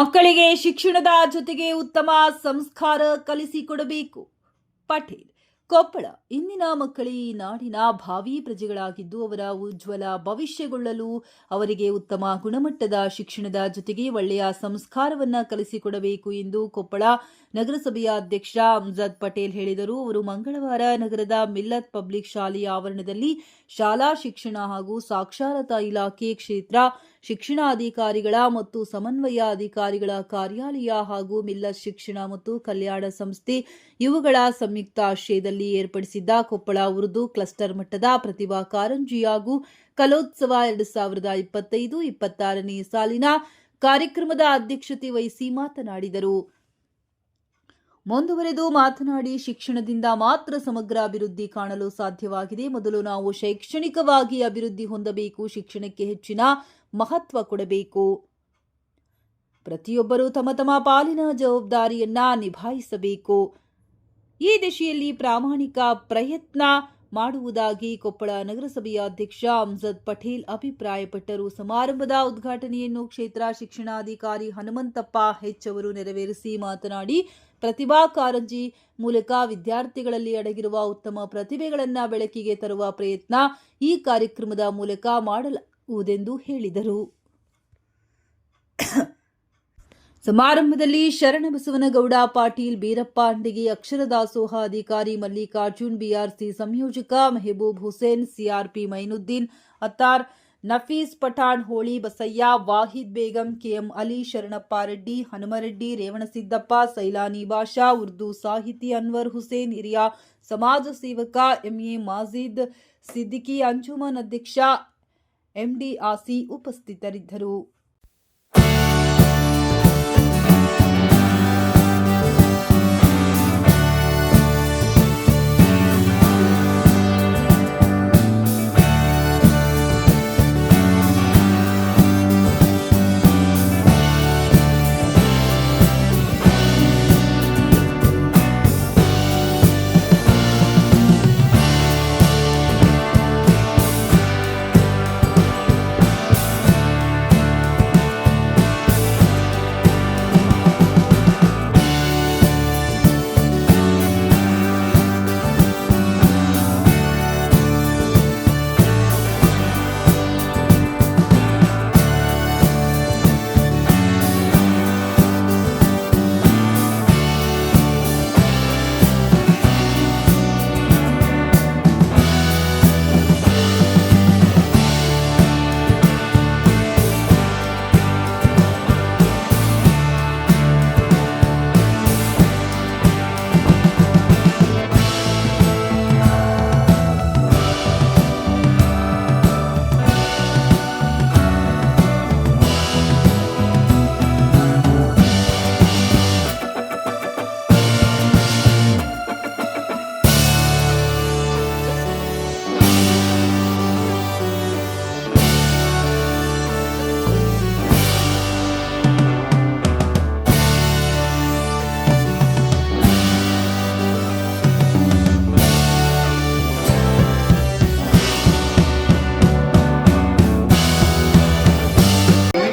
ಮಕ್ಕಳಿಗೆ ಶಿಕ್ಷಣದ ಜೊತೆಗೆ ಉತ್ತಮ ಸಂಸ್ಕಾರ ಕಲಿಸಿಕೊಡಬೇಕು. ಪಟೇಲ್, ಕೊಪ್ಪಳ, ಇಂದಿನ ಮಕ್ಕಳಿ ನಾಡಿನ ಭಾವಿ ಪ್ರಜೆಗಳಾಗಿದ್ದು ಅವರ ಉಜ್ವಲ ಭವಿಷ್ಯಗೊಳ್ಳಲು ಅವರಿಗೆ ಉತ್ತಮ ಗುಣಮಟ್ಟದ ಶಿಕ್ಷಣದ ಜೊತೆಗೆ ಒಳ್ಳೆಯ ಸಂಸ್ಕಾರವನ್ನ ಕಲಿಸಿಕೊಡಬೇಕು ಎಂದು ಕೊಪ್ಪಳ ನಗರಸಭೆಯ ಅಧ್ಯಕ್ಷ ಅಮ್ಜದ್ ಪಟೇಲ್ ಹೇಳಿದರು. ಅವರು ಮಂಗಳವಾರ ನಗರದ ಮಿಲ್ಲತ್ ಪಬ್ಲಿಕ್ ಶಾಲೆಯ ಆವರಣದಲ್ಲಿ ಶಾಲಾ ಶಿಕ್ಷಣ ಹಾಗೂ ಸಾಕ್ಷರತಾ ಇಲಾಖೆ ಕ್ಷೇತ್ರ ಶಿಕ್ಷಣಾಧಿಕಾರಿಗಳ ಮತ್ತು ಸಮನ್ವಯ ಅಧಿಕಾರಿಗಳ ಕಾರ್ಯಾಲಯ ಹಾಗೂ ಮಿಲ್ಲತ್ ಶಿಕ್ಷಣ ಮತ್ತು ಕಲ್ಯಾಣ ಸಂಸ್ಥೆ ಇವುಗಳ ಸಂಯುಕ್ತ ಆಶ್ರಯದಲ್ಲಿ ಏರ್ಪಡಿಸಿದ್ದ ಕೊಪ್ಪಳ ಉರ್ದು ಕ್ಲಸ್ಟರ್ ಮಟ್ಟದ ಪ್ರತಿಭಾ ಕಾರಂಜಿ ಹಾಗೂ ಕಲೋತ್ಸವ ಎರಡು ಸಾವಿರದ ಇಪ್ಪತ್ತೈದು ಇಪ್ಪತ್ತಾರನೇ ಸಾಲಿನ ಕಾರ್ಯಕ್ರಮದ ಅಧ್ಯಕ್ಷತೆ ವಹಿಸಿ ಮಾತನಾಡಿದರು. ಮುಂದುವರೆದು ಮಾತನಾಡಿ, ಶಿಕ್ಷಣದಿಂದ ಮಾತ್ರ ಸಮಗ್ರ ಅಭಿವೃದ್ಧಿ ಕಾಣಲು ಸಾಧ್ಯವಾಗಿದೆ. ಮೊದಲು ನಾವು ಶೈಕ್ಷಣಿಕವಾಗಿ ಅಭಿವೃದ್ಧಿ ಹೊಂದಬೇಕು. ಶಿಕ್ಷಣಕ್ಕೆ ಹೆಚ್ಚಿನ ಮಹತ್ವ ಕೊಡಬೇಕು. ಪ್ರತಿಯೊಬ್ಬರೂ ತಮ್ಮ ತಮ್ಮ ಪಾಲಿನ ಜವಾಬ್ದಾರಿಯನ್ನ ನಿಭಾಯಿಸಬೇಕು. ಈ ದಿಶೆಯಲ್ಲಿ ಪ್ರಾಮಾಣಿಕ ಪ್ರಯತ್ನ ಮಾಡುವುದಾಗಿ ಕೊಪ್ಪಳ ನಗರಸಭೆಯ ಅಧ್ಯಕ್ಷ ಅಮ್ಜದ್ ಪಟೇಲ್ ಅಭಿಪ್ರಾಯಪಟ್ಟರು. ಸಮಾರಂಭದ ಉದ್ಘಾಟನೆಯನ್ನು ಕ್ಷೇತ್ರ ಶಿಕ್ಷಣಾಧಿಕಾರಿ ಹನುಮಂತಪ್ಪ ಹೆಚ್ ಅವರು ನೆರವೇರಿಸಿ ಮಾತನಾಡಿ, ಪ್ರತಿಭಾ ಕಾರಂಜಿ ಮೂಲಕ ವಿದ್ಯಾರ್ಥಿಗಳಲ್ಲಿ ಅಡಗಿರುವ ಉತ್ತಮ ಪ್ರತಿಭೆಗಳನ್ನು ಬೆಳಕಿಗೆ ತರುವ ಪ್ರಯತ್ನ ಈ ಕಾರ್ಯಕ್ರಮದ ಮೂಲಕ ಮಾಡಲಾಗುವುದೆಂದು ಹೇಳಿದರು. ಸಮಾರಂಭದಲ್ಲಿ ಶರಣಬಸವನಗೌಡ ಪಾಟೀಲ್ ಬೀರಪ್ಪ ಅಂಡಿಗೆ ಅಕ್ಷರ ದಾಸೋಹ ಅಧಿಕಾರಿ ಮಲ್ಲಿಕಾರ್ಜುನ್, ಬಿಆರ್ಸಿ ಸಂಯೋಜಕ ಮೆಹಬೂಬ್ ಹುಸೇನ್, ಸಿಆರ್ಪಿ ಮೈನುದ್ದೀನ್, ಅತ್ತಾರ್ ನಫೀಸ್ ಪಠಾಣ್, ಹೋಳಿ ಬಸಯ್ಯ, ವಾಹಿದ್ ಬೇಗಂ, ಕೆಎಂ ಅಲಿ ಶರಣಪ್ಪ ರೆಡ್ಡಿ, ಹನುಮರೆಡ್ಡಿ ರೇವಣಸಿದ್ದಪ್ಪ ಸೈಲಾನಿ ಬಾಷಾ, ಉರ್ದು ಸಾಹಿತಿ ಅನ್ವರ್ ಹುಸೇನ್, ಹಿರಿಯ ಸಮಾಜ ಸೇವಕ ಎಂಎ ಮಾಜೀದ್, ಸಿದ್ದಿಕಿ ಅಂಜುಮನ್ ಅಧ್ಯಕ್ಷ ಎಂಡಿ ಆಸಿ ಉಪಸ್ಥಿತರಿದ್ದರು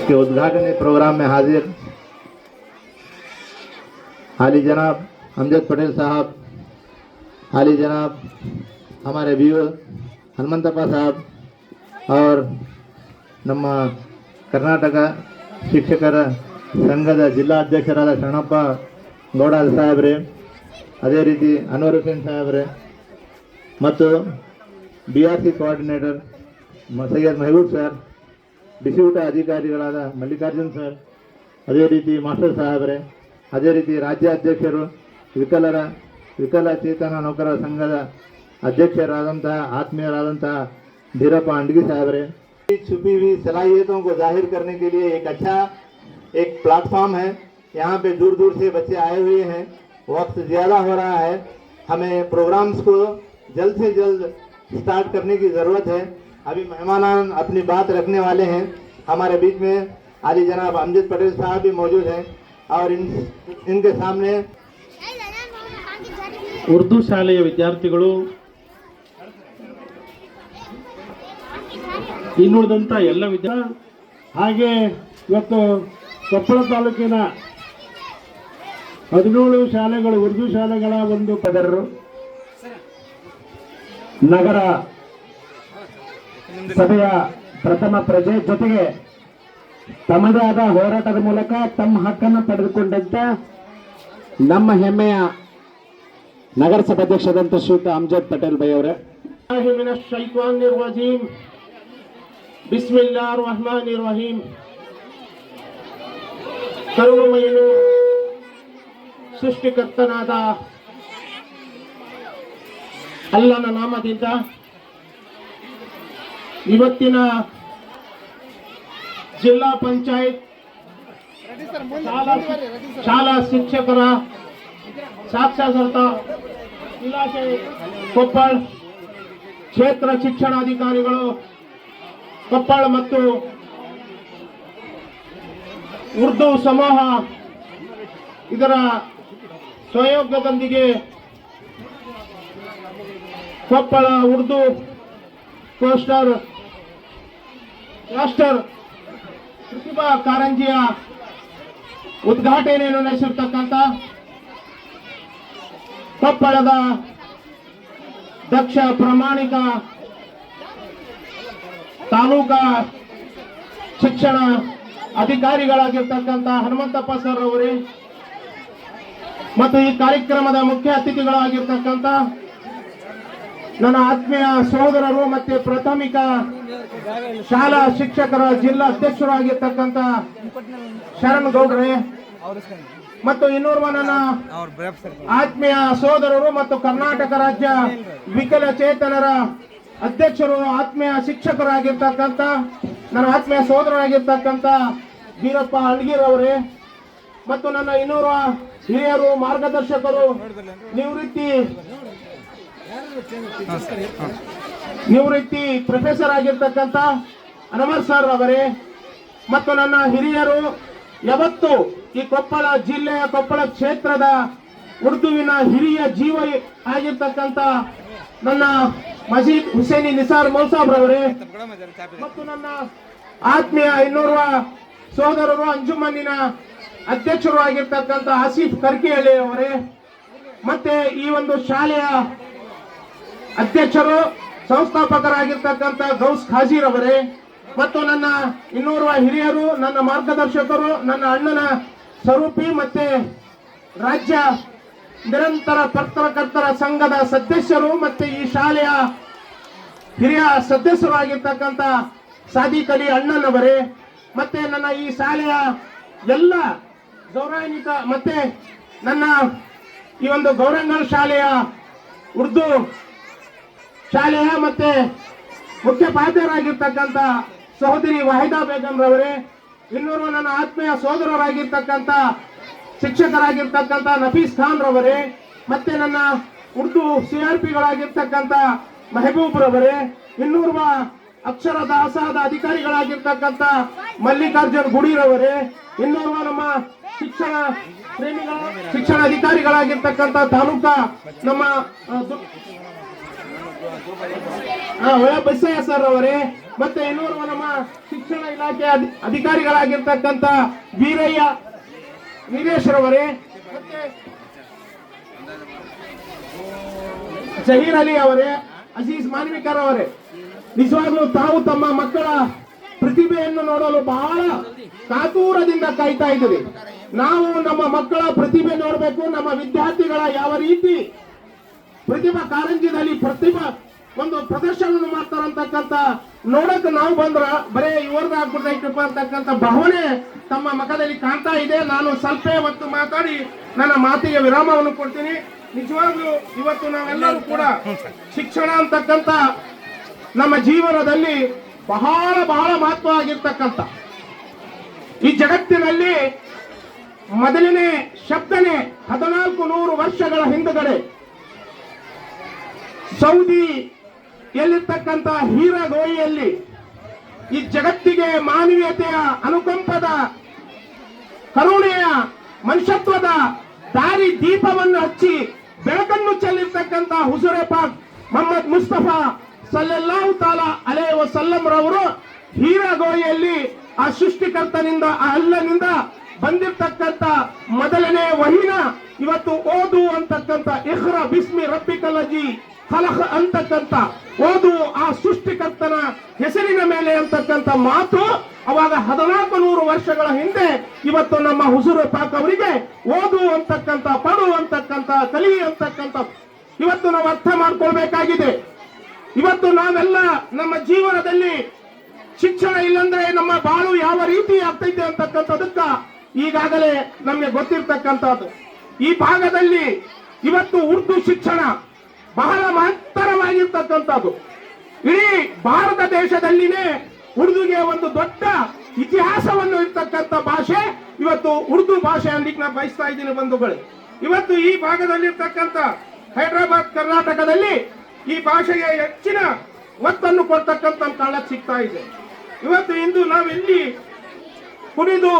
के उद्घाटन प्रोग्राम में हाजिर हाली जनाब अमजद पटेल साहब हाली जनाब हमारे व्यूअर ಹನುಮಂತಪ್ಪ ಸಾಹಬ್ और ನಮ್ಮ ಕರ್ನಾಟಕ ಶಿಕ್ಷಕರ ಸಂಘದ ಜಿಲ್ಲಾ ಅಧ್ಯಕ್ಷರಾದ ಶರಣಪ್ಪ ಗೌಡ ಸಾಹೇಬ್ರೆ ಅದೇ ರೀತಿ ಅನ್ವರ್ ಹುಸೇನ್ ಸಾಹೇಬ್ರೆ ಮತ್ತು ಬಿ ಆರ್ ಸಿ ಕೋಆರ್ಡಿನೇಟರ್ ಮ- ಸೈಯದ್ ಮೆಹಬೂಬ್ ಸರ್ ಬಿಸಿ ಊಟ ಅಧಿಕಾರಿಗಳಾದ ಮಲ್ಲಿಕಾರ್ಜುನ್ ಸರ್ ಅದೇ ರೀತಿ ಮಾಸ್ಟರ್ ಸಾಹೇಬ್ರೆ ಅದೇ ರೀತಿ ರಾಜ್ಯ ಅಧ್ಯಕ್ಷರು ವಿಕಲರ ವಿಕಲಚೇತನ ನೌಕರರ ಸಂಘದ ಅಧ್ಯಕ್ಷರಾದಂತಹ ಆತ್ಮೀಯರಾದಂತಹ धीरप्पा अंडगी साहब रे छुपी हुई सलाहियतों को जाहिर करने के लिए एक अच्छा एक प्लेटफॉर्म है यहाँ पे दूर दूर से बच्चे आए हुए हैं वक्त ज़्यादा हो रहा है हमें प्रोग्राम्स को जल्द से जल्द स्टार्ट करने की ज़रूरत है अभी मेहमान अपनी बात रखने वाले हैं हमारे बीच में आली जनाब अमजद पटेल साहब भी मौजूद हैं और इन इनके सामने ಉರ್ದು ಶಾಲೆಯ ವಿದ್ಯಾರ್ಥಿಗಳು ಇನ್ನುಳಿದಂಥ ಎಲ್ಲ ವಿದ್ಯಾ ಹಾಗೆ ಇವತ್ತು ಕೊಪ್ಪಳ ತಾಲೂಕಿನ ಹದಿನೇಳು ಶಾಲೆಗಳು ಉರ್ದು ಶಾಲೆಗಳ ಒಂದು ಪದರರು ನಗರ ಸಭೆಯ ಪ್ರಥಮ ಪ್ರಜೆ ಜೊತೆಗೆ ತಮ್ಮದೇ ಆದ ಹೋರಾಟದ ಮೂಲಕ ತಮ್ಮ ಹಕ್ಕನ್ನು ಪಡೆದುಕೊಂಡಂತ ನಮ್ಮ ಹೆಮ್ಮೆಯ ನಗರಸಭಾಧ್ಯಕ್ಷರಾದಂಥ ಶ್ರೀಯುತ ಅಮ್ಜದ್ ಪಟೇಲ್ ಬೈ ಅವರೇ. ಸೃಷ್ಟಿಕರ್ತನಾದ ಅಲ್ಲನ ನಾಮದಿಂದ ಇವತ್ತಿನ ಜಿಲ್ಲಾ ಪಂಚಾಯತ್ ಶಾಲಾ ಶಾಲಾ ಶಿಕ್ಷಕರ ಸಾಕ್ಷರತಾ ಇಲಾಖೆ ಕೊಪ್ಪಳ ಕ್ಷೇತ್ರ ಶಿಕ್ಷಣಾಧಿಕಾರಿಗಳು ಕೊಪ್ಪಳ ಮತ್ತು ಉರ್ದು ಸಮೂಹ ಇದರ ಸಹಯೋಗದೊಂದಿಗೆ ಕೊಪ್ಪಳ ಉರ್ದು ಪೋಸ್ಟರ್ ಮಾಸ್ಟರ್ ಪ್ರತಿಭಾ ಕಾರಂಜಿಯ ಉದ್ಘಾಟನೆಯನ್ನು ನಡೆಸಿರ್ತಕ್ಕಂಥ ಕೊಪ್ಪಳದ ದಕ್ಷ ಪ್ರಾಮಾಣಿಕ ತಾಲೂಕಾ ಶಿಕ್ಷಣ ಅಧಿಕಾರಿಗಳಾಗಿರ್ತಕ್ಕಂಥ ಹನುಮಂತಪ್ಪ ಸರ್ ಅವರೇ ಮತ್ತು ಈ ಕಾರ್ಯಕ್ರಮದ ಮುಖ್ಯ ಅತಿಥಿಗಳಾಗಿರ್ತಕ್ಕಂಥ ನನ್ನ ಆತ್ಮೀಯ ಸಹೋದರರು ಮತ್ತೆ ಪ್ರಾಥಮಿಕ ಶಾಲಾ ಶಿಕ್ಷಕರ ಜಿಲ್ಲಾ ಅಧ್ಯಕ್ಷರು ಆಗಿರ್ತಕ್ಕಂಥ ಶರಣ್ ಗೌಡ್ರೆ ಮತ್ತು ಇನ್ನೋರ್ವ ನನ್ನ ಆತ್ಮೀಯ ಸೋದರರು ಮತ್ತು ಕರ್ನಾಟಕ ರಾಜ್ಯ ವಿಕಲಚೇತನರ ಅಧ್ಯಕ್ಷರು, ಆತ್ಮೀಯ ಶಿಕ್ಷಕರಾಗಿರ್ತಕ್ಕಂಥ, ನನ್ನ ಆತ್ಮೀಯ ಸೋದರರಾಗಿರ್ತಕ್ಕಂಥ ವೀರಪ್ಪ ಅಳ್ಗಿರ್ ಅವರೇ ಮತ್ತು ನನ್ನ ಇನ್ನೂರ ಹಿರಿಯರು, ಮಾರ್ಗದರ್ಶಕರು, ನಿವೃತ್ತಿ ನಿವೃತ್ತಿ ಪ್ರೊಫೆಸರ್ ಆಗಿರ್ತಕ್ಕಂಥ ಅನವರ್ ಸರ್ ಅವರೇ ಮತ್ತು ನನ್ನ ಹಿರಿಯರು, ಯಾವತ್ತು ಈ ಕೊಪ್ಪಳ ಜಿಲ್ಲೆಯ ಕೊಪ್ಪಳ ಕ್ಷೇತ್ರದ ಉರ್ದುವಿನ ಹಿರಿಯ ಜೀವ ಆಗಿರ್ತಕ್ಕಂಥ ನನ್ನ ಮಜೀದ್ ಹುಸೇನಿ ನಿಸಾರ್ ಮೌಸಾಬ್ರವರೇ ಮತ್ತು ನನ್ನ ಆತ್ಮೀಯ ಇನ್ನೋರ್ವ ಸೋದರರು ಅಂಜುಮನ್ನಿನ ಅಧ್ಯಕ್ಷರು ಆಗಿರ್ತಕ್ಕಂಥ ಆಸಿಫ್ ಕರ್ಕಿಹಳ್ಳಿ ಅವರೇ, ಮತ್ತೆ ಈ ಒಂದು ಶಾಲೆಯ ಅಧ್ಯಕ್ಷರು, ಸಂಸ್ಥಾಪಕರಾಗಿರ್ತಕ್ಕಂಥ ಗೌಸ್ ಖಾಜೀರ್ ಅವರೇ, ಮತ್ತು ನನ್ನ ಇನ್ನೋರ್ವ ಹಿರಿಯರು, ನನ್ನ ಮಾರ್ಗದರ್ಶಕರು, ನನ್ನ ಅಣ್ಣನ ಸ್ವರೂಪಿ ಮತ್ತೆ ರಾಜ್ಯ ನಿರಂತರ ಪತ್ರಕರ್ತರ ಸಂಘದ ಸದಸ್ಯರು, ಮತ್ತೆ ಈ ಶಾಲೆಯ ಹಿರಿಯ ಸದಸ್ಯರಾಗಿರ್ತಕ್ಕಂಥ ಸಾದಿಕ್ ಅಲಿ ಅಣ್ಣನವರೇ, ಮತ್ತೆ ನನ್ನ ಈ ಶಾಲೆಯ ಎಲ್ಲ ಗೌರವಾನ್ವಿತ ಮತ್ತೆ ನನ್ನ ಈ ಒಂದು ಗೌರಂಗಲ್ ಶಾಲೆಯ ಉರ್ದು ಶಾಲೆಯ ಮತ್ತೆ ಮುಖ್ಯ ಪಾತ್ರರಾಗಿರ್ತಕ್ಕಂಥ ಸಹೋದರಿ ವಾಹಿದಾ ಬೇಗಂ ರವರೇ ಇನ್ನೂರು ನನ್ನ ಆತ್ಮೀಯ ಸೋದರರಾಗಿರ್ತಕ್ಕಂಥ ಶಿಕ್ಷಕರಾಗಿರ್ತಕ್ಕಂಥ ನಫೀಸ್ ಖಾನ್ ರವರೇ ಮತ್ತೆ ನನ್ನ ಉರ್ದು ಸಿ ಆರ್ ಪಿಗಳಾಗಿರ್ತಕ್ಕಂಥ ಮೆಹಬೂಬ್ ರವರೇ ಇನ್ನೂರ್ವ ಅಕ್ಷರ ದಾಸಾದ ಅಧಿಕಾರಿಗಳಾಗಿರ್ತಕ್ಕಂಥ ಮಲ್ಲಿಕಾರ್ಜುನ್ ಗುಡಿರವರೇ ಇನ್ನೂರ್ವ ನಮ್ಮ ಶಿಕ್ಷಣ ಪ್ರೇಮಿಗಳ ಶಿಕ್ಷಣ ಅಧಿಕಾರಿಗಳಾಗಿರ್ತಕ್ಕಂಥ ತಾಲೂಕಾ ನಮ್ಮ ಬಸಯ್ಯ ಸರ್ ಅವರೇ, ಮತ್ತೆ ಇನ್ನೂರು ನಮ್ಮ ಶಿಕ್ಷಣ ಇಲಾಖೆ ಅಧಿಕಾರಿಗಳಾಗಿರ್ತಕ್ಕಂತ ವೀರಯ್ಯ ವೀರೇಶ್ವರವರೇ ಮತ್ತೆ ಜಹೀರ್ ಅಲಿ ಅವರೇ, ಅಜೀಜ್ ಮಾನ್ವಿಕರ್ ಅವರೇ. ನಿಜವಾಗ್ಲೂ ತಾವು ತಮ್ಮ ಮಕ್ಕಳ ಪ್ರತಿಭೆಯನ್ನು ನೋಡಲು ಬಹಳ ಕಾತೂರದಿಂದ ಕಾಯ್ತಾ ಇದ್ದೀವಿ. ನಾವು ನಮ್ಮ ಮಕ್ಕಳ ಪ್ರತಿಭೆ ನೋಡಬೇಕು, ನಮ್ಮ ವಿದ್ಯಾರ್ಥಿಗಳ ಯಾವ ರೀತಿ ಪ್ರತಿಭಾ ಕಾರಂಜಿನಲ್ಲಿ ಪ್ರತಿಭಾ ಒಂದು ಪ್ರದರ್ಶನ ಮಾಡ್ತಾರಂತಕ್ಕಂತ ನೋಡಕ್ ನಾವು ಬಂದ್ರ ಬರೇ ಇವ್ರದ ಆಗ್ಬಿಟ್ಟೈತಪ್ಪ ಅಂತಕ್ಕಂಥ ಭಾವನೆ ತಮ್ಮ ಮಕದಲ್ಲಿ ಕಾಣ್ತಾ ಇದೆ. ನಾನು ಸ್ವಲ್ಪ ಹೊತ್ತು ಮಾತಾಡಿ ನನ್ನ ಮಾತಿಗೆ ವಿರಾಮವನ್ನು ಕೊಡ್ತೀನಿ. ನಿಜವಾಗ್ಲೂ ಇವತ್ತು ನಾವೆಲ್ಲರೂ ಕೂಡ ಶಿಕ್ಷಣ ಅಂತಕ್ಕಂಥ ನಮ್ಮ ಜೀವನದಲ್ಲಿ ಬಹಳ ಬಹಳ ಮಹತ್ವ ಆಗಿರ್ತಕ್ಕಂಥ ಈ ಜಗತ್ತಿನಲ್ಲಿ ಮೊದಲನೇ ಶಬ್ದನೆ ಹದಿನಾಲ್ಕು ನೂರು ವರ್ಷಗಳ ಹಿಂದುಗಡೆ ಸೌದಿ ಎಲ್ಲಿರ್ತಕ್ಕಂಥ ಹೀರಗೋಯಿಯಲ್ಲಿ ಈ ಜಗತ್ತಿಗೆ ಮಾನವೀಯತೆಯ ಅನುಕಂಪದ, ಕರುಣೆಯ ಮನುಷ್ಯತ್ವದ ದಾರಿ ದೀಪವನ್ನು ಹಚ್ಚಿ ಬೆಳಕನ್ನು ಚೆಲ್ಲಿರ್ತಕ್ಕಂಥ ಹುಸುರೆ ಪಾಕ್ ಮೊಹಮ್ಮದ್ ಮುಸ್ತಫಾ ಸಲ್ಲೆಲ್ಲಾಹು ತಾಲ ಅಲೇ ವಸಲ್ಲಂ ರವರು ಹೀರಗೋಯಿಯಲ್ಲಿ ಆ ಸೃಷ್ಟಿಕರ್ತನಿಂದ, ಆ ಅಲ್ಲನಿಂದ ಬಂದಿರ್ತಕ್ಕಂಥ ಮೊದಲನೇ ವಹಿನ ಇವತ್ತು ಓದು ಅಂತಕ್ಕಂಥ ಇಹ್ರ ಬಿಸ್ಮಿ ರಬ್ಬಿಕಲ್ಲಜಿ ಫಲಹ ಅಂತಕ್ಕಂಥ ಓದು ಆ ಸೃಷ್ಟಿಕರ್ತನ ಹೆಸರಿನ ಮೇಲೆ ಅಂತಕ್ಕಂಥ ಮಾತು ಅವಾಗ ಹದಿನಾಲ್ಕು ನೂರು ವರ್ಷಗಳ ಹಿಂದೆ ಇವತ್ತು ನಮ್ಮ ಹುಸುರು ಪಾಕ್ ಅವರಿಗೆ ಓದು ಅಂತಕ್ಕಂಥ ಪಡು ಅಂತಕ್ಕಂಥ ಕಲಿ ಅಂತಕ್ಕಂಥ ಇವತ್ತು ನಾವು ಅರ್ಥ ಮಾಡ್ಕೊಳ್ಬೇಕಾಗಿದೆ. ಇವತ್ತು ನಾವೆಲ್ಲ ನಮ್ಮ ಜೀವನದಲ್ಲಿ ಶಿಕ್ಷಣ ಇಲ್ಲಂದ್ರೆ ನಮ್ಮ ಬಾಳು ಯಾವ ರೀತಿ ಆಗ್ತೈತೆ ಅಂತಕ್ಕಂಥದಕ್ಕ ಈಗಾಗಲೇ ನಮಗೆ ಗೊತ್ತಿರ್ತಕ್ಕಂಥದ್ದು. ಈ ಭಾಗದಲ್ಲಿ ಇವತ್ತು ಉರ್ದು ಶಿಕ್ಷಣ ಬಹಳ ಮಹತ್ತರವಾಗಿರ್ತಕ್ಕಂಥದ್ದು. ಇಡೀ ಭಾರತ ದೇಶದಲ್ಲಿನೇ ಉರ್ದುಗೆ ಒಂದು ದೊಡ್ಡ ಇತಿಹಾಸವನ್ನು ಇರ್ತಕ್ಕಂಥ ಭಾಷೆ ಇವತ್ತು ಉರ್ದು ಭಾಷೆ ಅನ್ಲಿಕ್ಕೆ ನಾನು ಬಯಸ್ತಾ ಇದ್ದೀನಿ ಬಂಧುಗಳು. ಇವತ್ತು ಈ ಭಾಗದಲ್ಲಿರ್ತಕ್ಕಂಥ ಹೈದರಾಬಾದ್ ಕರ್ನಾಟಕದಲ್ಲಿ ಈ ಭಾಷೆಗೆ ಹೆಚ್ಚಿನ ಒತ್ತನ್ನು ಕೊಡ್ತಕ್ಕಂಥ ಕಾಲಕ್ಕೆ ಸಿಗ್ತಾ ಇದೆ. ಇವತ್ತು ಇಂದು ನಾವಿಲ್ಲಿ ಕುಣಿದು